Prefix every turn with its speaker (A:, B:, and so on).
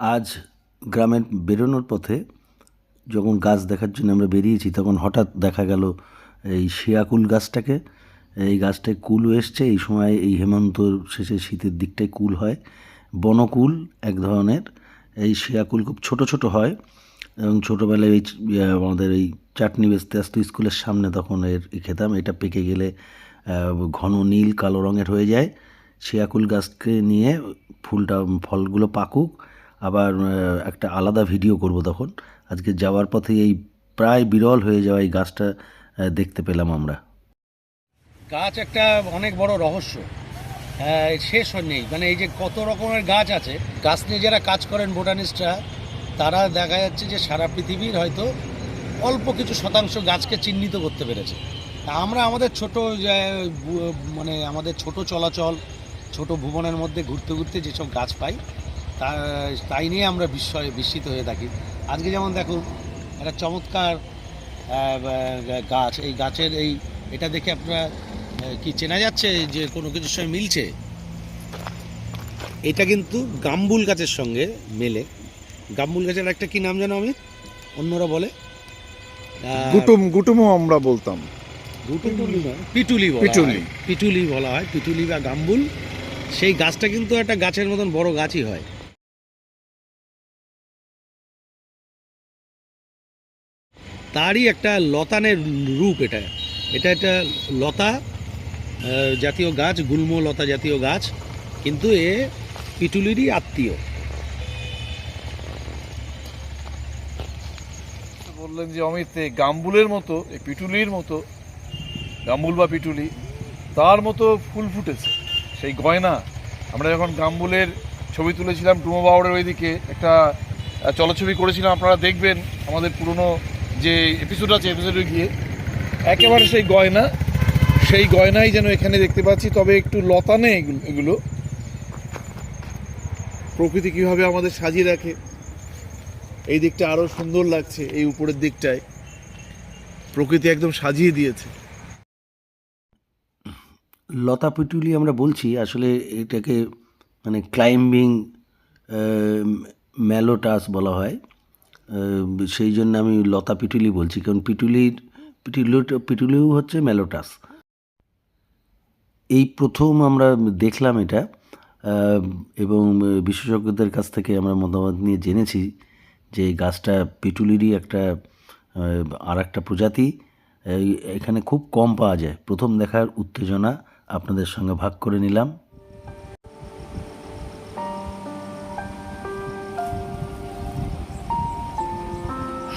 A: আজ গ্রামের বেরোনোর পথে যখন গাছ দেখার জন্য আমরা বেরিয়েছি, তখন হঠাৎ দেখা গেল এই শিয়াকুল গাছটাকে। এই গাছটায় কুল এসছে। এই সময় এই হেমন্ত শেষে শীতের দিকটায় কুল হয়। বনকুল এক ধরনের। এই শিয়াকুল খুব ছোট ছোট হয় এবং ছোটোবেলায় এই আমাদের এই চাটনি বেচতে আসতো স্কুলের সামনে, তখন এর খেতাম। এটা পেকে গেলে ঘন নীল কালো রঙের হয়ে যায়। শিয়াকুল গাছকে নিয়ে ফুলটা, ফলগুলো পাকুক। আবার একটা আলাদা ভিডিও করব তখন। আজকে যাওয়ার পথে এই প্রায় বিরল হয়ে যাওয়া এই গাছটা দেখতে পেলাম আমরা।
B: গাছ একটা অনেক বড় রহস্য। শেষ নেই। মানে এই যে কত রকমের গাছ আছে, গাছ নিয়ে যারা কাজ করেন বোটানিস্টরা তারা দেখা যাচ্ছে যে সারা পৃথিবীর হয়তো অল্প কিছু শতাংশ গাছকে চিহ্নিত করতে পেরেছে। আমরা আমাদের ছোট মানে আমাদের ছোট চলাচল, ছোট ভুবনের মধ্যে ঘুরতে ঘুরতে যেসব গাছ পাই তাই নিয়ে আমরা বিস্ময় বিস্মিত হয়ে থাকি। আজকে যেমন দেখুন একটা চমৎকার গাছ। এই গাছের এই এটা দেখে আপনারা কি চেনা যাচ্ছে যে কোনো কিছুর সঙ্গে মিলছে? এটা কিন্তু গাম্বুল গাছের সঙ্গে মেলে। গাম্বুল গাছের একটা কি নাম জানো আমি? অন্যরা বলে।
C: গুটুম গুটুমও আমরা বলতাম।
B: পিটুলি। পিটুলি
C: পিটুলি।
B: পিটুলি বলা হয় পিটুলি বা গাম্বুল। সেই গাছটা কিন্তু একটা গাছের মতন বড় গাছই হয়। তারই একটা লতানের রূপ এটা। এটা একটা লতা জাতীয় গাছ গুল্ম লতা জাতীয় গাছ কিন্তু এ পিটুলিরই আত্মীয়।
C: বললেন যে অমিত গাম্বুলের মতো এই পিটুলির মতো গাম্বুল বা পিটুলি তার মতো ফুল ফুটেছে। সেই গয়না আমরা যখন গাম্বুলের ছবি তুলেছিলাম ডুমো বাউড়ের ওইদিকে একটা আহ, চলচ্ছবি করেছিলাম আপনারা দেখবেন আমাদের পুরনো যে এপিসোড আছে এপিসোডে গিয়ে একেবারে সেই গয়না, সেই গয়নাই যেন এখানে দেখতে পাচ্ছি। তবে একটু লতানে এগুলো এগুলো। প্রকৃতি কীভাবে আমাদের সাজিয়ে রাখে, এই দিকটা আরও সুন্দর লাগছে এই উপরের দিকটায়। প্রকৃতি একদম সাজিয়ে দিয়েছে।
A: লতা পিটুলি আমরা বলছি, আসলে এটাকে মানে ক্লাইম্বিং ম্যালোটাস বলা হয়। সেই জন্য আমি লতা পিটুলি বলছি, কারণ পিটুলির পিটুলি পিটুলিও হচ্ছে ম্যালোটাস এই প্রথম আমরা দেখলাম এটা এবং বিশেষজ্ঞদের কাছ থেকে আমরা মতামত নিয়ে জেনেছি যে গাছটা পিটুলিরই একটা আর একটা প্রজাতি। এখানে খুব কম পাওয়া যায়। প্রথম দেখার উত্তেজনা আপনাদের সঙ্গে ভাগ করে নিলাম।